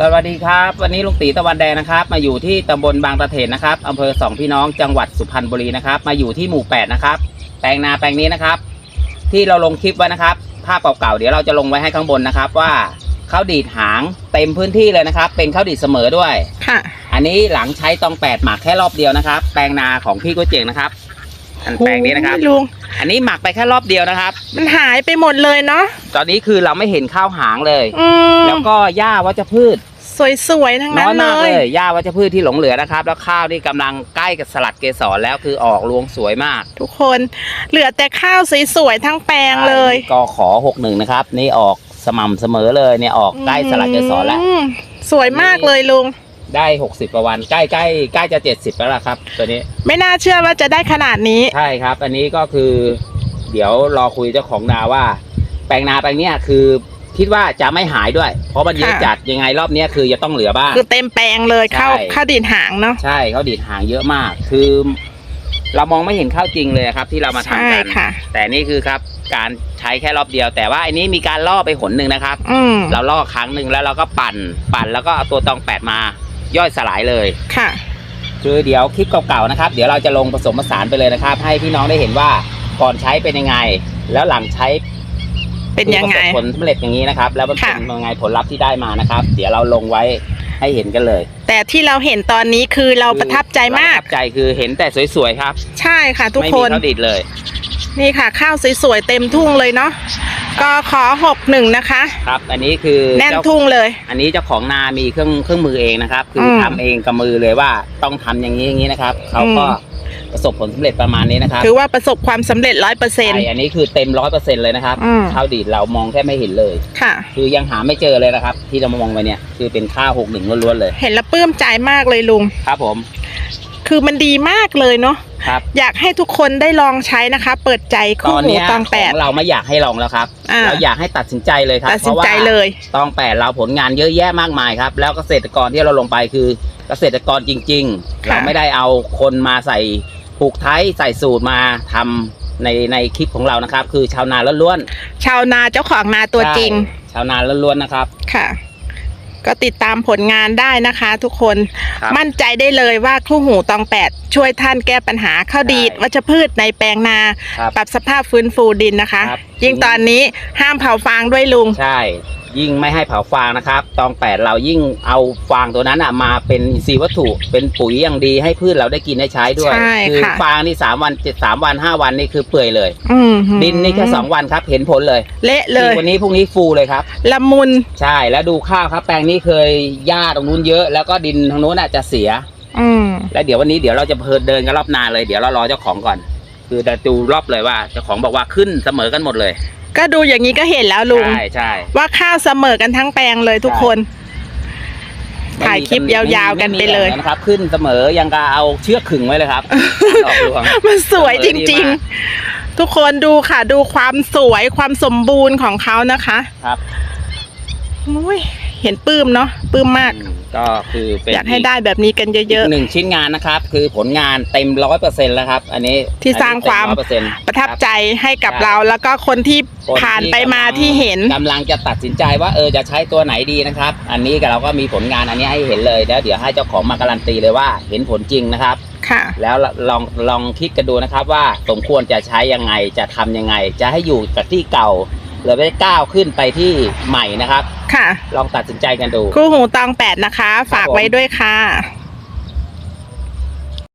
สวัสดีครับ วันนี้ลุงตีตะวันแดงนะครับ มาอยู่ที่ตำบลบางตะเถนนะครับอำเภอสองพี่น้องจังหวัดสุพรรณบุรีนะครับ มาอยู่ที่หมู่แปดนะครับแปลงนาแปลงนี้นะครับ ที่เราลงคลิปไว้นะครับ ภาพเก่าๆเดี๋ยวเราจะลงไว้ให้ข้างบนนะครับ ว่าข้าวดีดหางเต็มพื้นที่เลยนะครับ เป็นข้าวดีดเสมอด้วย ค่ะ อันนี้หลังใช้ตองแปดหมักแค่รอบเดียวนะครับ แปลงนาของพี่ก๋วยเจ๋งนะครับ อันแปลงนี้นะครับโอ้ยลุง อันนี้หมักไปแค่รอบเดียวนะครับ มันหายไปหมดเลยเนาะ ตอนนี้คือเราไม่เห็นข้าวหางเลย อืมแล้วก็หญ้าวัชพืชสวยๆทั้งน้นั้อนยเลมากเลยยหญ้าวัชพืชที่หลงเหลือนะครับ แล้วข้าวที่กำลังใกล้กับสลัดเกสรแล้วคือออกรวงสวยมากทุกคน เหลือแต่ข้าวสวยๆทั้งแปลงเลย ก็ขอหกหนึ่งนะครับ นี่ออกสม่ำเสมอเลยเนี่ยออกใกล้สลัดเกสรแล้ว อืมสวยมากเลยลุง ได้หกสิบประวันใกล้ใกล้ใกล้จะเจ็ดสิบแล้วล่ะครับ ตัวนี้ไม่น่าเชื่อว่าจะได้ขนาดนี้ ใช่ครับ อันนี้ก็คือ เดี๋ยวรอคุยเจ้าของนาว่า แปลงนาแปลงเนี้ยคือคิดว่าจะไม่หายด้วย เพราะมันเยอะค่ะ จัดยังไงรอบเนี้ยคือจะต้องเหลือบ้าง คือเต็มแปลงเลยข้าวใช่ข้าวดีดหางเนาะใช่เขาดีดหางเยอะมาก คือ เรามองไม่เห็นข้าวจริงเลยครับ ที่เรามาทำใช่กัน ค่ะ แต่นี่คือครับการใช้แค่รอบเดียว แต่ว่าอันนี้มีการล่อไปหนหนึ่งนะครับ อืมเราล่อครั้งหนึ่งแล้วเราก็ปั่นปั่นแล้วก็เอาตัวตองแปดมา ย่อยสลายเลย ค่ะ คือเดี๋ยวคลิปเก่าๆนะครับ เดี๋ยวเราจะลงผสมผสานไปเลยนะครับ ให้พี่น้องได้เห็นว่าก่อนใช้เป็นยังไง แล้วหลังใช้เป็นยังไงคือประสบผลสำเร็จอย่างนี้นะครับ แล้วมันเป็นค่ะยังไงผลลัพธ์ที่ได้มานะครับ เดี๋ยวเราลงไว้ให้เห็นกันเลย แต่ที่เราเห็นตอนนี้คือเราประทับใจมากเรประทับใจคือเห็นแต่สวยๆครับ ใช่ค่ะทุกไม่คมีนข้าวดิดเลย นี่ค่ะ ข้าวสวยๆเต็มทุ่งเลยเนาะ ก็ขอหกหนึ่งนะคะ ครับ อันนี้คือแน่นเจ้าทุ่งเลย อันนี้เจ้าของนามีเครื่องเครื่องมือเองนะครับ คืออมทำเองกับมือเลยว่าต้องทำอย่างนี้อย่างนี้นะครับเขาก็อืมประสบผลสำเร็จประมาณนี้นะครับถือว่าประสบความสำเร็จร้อยเปอร์เซ็นต์ ใช่อันนี้คือเต็มร้อยเปอร์เซ็นต์เลยนะครับอืม ข้าวดีดเรามองแค่ไม่เห็นเลย ค่ะ คือยังหาไม่เจอเลยนะครับ ที่เรามามองไปเนี่ยคือเป็นข้าวหกหนึ่งล้วนๆเลย เห็นแล้วปลื้มใจมากเลยลุง ครับผม คือมันดีมากเลยเนาะ ครับอยากให้ทุกคนได้ลองใช้นะคะ เปิดใจตคู่อนหูเนี้ยตองแปดของเราไม่อยากให้ลองแล้วครับ อ่าเราอยากให้ตัดสินใจเลยครับตัดสินใจพราะว่าเลยตองแปดเราผลงานเยอะแยะมากมายครับ แล้วเกษตรกรที่เราลงไปคือเกษตรกรจริงๆค่ะเราไม่ได้เอาคนมาใส่ผูกไทยใส่สูตรมาทำในในคลิปของเรานะครับ คือชาวนาล้วนชาวนาเจ้าของนาๆตัวจริงใช่ชาวนาล้วนๆนะครับ ค่ะ ก็ติดตามผลงานได้นะคะ ทุกคนครับ มั่นใจได้เลยว่าคู่หูตองแปดช่วยท่านแก้ปัญหาข้าวดีดใช่วัชพืชในแปลงนา ครับ ปรับสภาพฟื้นฟูดินนะคะ ครับยิ่งตอนนี้ห้ามเผาฟางด้วยลุง ใช่ ยิ่งไม่ให้เผาฟางนะครับ ตองแปดเรายิ่งเอาฟางตัวนั้นอะมาเป็นอินทรีย์วัตถุเป็นปุ๋ยอย่างดีให้พืชเราได้กินได้ใช้ด้วย ใช่คืค่ะ ฟางนี่สามวันเจ็ดสามวันห้าวันนี่คือเปื่อยเลย อืมดินนี่แค่สองวันครับเห็นผลเลยเละเลย วันนี้พรุ่งนี้ฟูเลยครับ ละมุนใช่แล้วดูข้าวครับ แปลงนี้เคยหญ้าตรงนู้นเยอะแล้วก็ดินทางนู้นอาจจะเสีย อืมแล้วเดี๋ยววันนี้เดี๋ยวเราจะเพลินเดินกันรอบนาเลยเดี๋ยวเรารอเจ้าของก่อน คือจะดูรอบเลยว่าเจ้าของบอกว่าขึ้นเสมอกันหมดเลย ก็ดูอย่างนี้ก็เห็นแล้วลุง ใช่ใช่ว่าข้าวเสมอกันทั้งแปลงเลยทุกคน ถ่ายคลิปยาวๆกันไปเลยม่มีนะครับ ขึ้นเสมอยังกะเอาเชือกขึงไว้เลยครับออกรวงมันสวยจเสมอดีริงมากๆทุกคนดูค่ะ ดูความสวยความสมบูรณ์ของเขานะคะ ครับอุ้ยเห็นปลื้มเนาะปลื้มมากอืม ก็คือเป็นอยากให้ได้แบบนี้กันเยอะกหนึ่งชิ้นงานนะครับ คือผลงานเต็มร้อยเปอร์เซ็นต์แล้วครับ อันนี้ที่สร้างความร้อยเปอร์เซ็นต์ๆประทับใจให้กับเรา แล้วก็คนที่ผ่านไปมาที่เห็นกำลังจะตัดสินใจว่าเออจะใช้ตัวไหนดีนะครับ อันนี้เราก็มีผลงานอันนี้ให้เห็นเลยแล้วเดี๋ยวให้เจ้าของมาการันตีเลยว่าเห็นผลจริงนะครับค่ะแล้วลองลองคิดกันดูนะครับว่าสมควรจะใช้ยังไงจะทำยังไง จะให้อยู่กับที่เก่า หรือไปก้าวขึ้นไปที่ใหม่นะครับ ค่ะ ลองตัดสินใจกันดู คู่หูตองแปดนะคะ ฝากผมไว้ด้วยค่ะ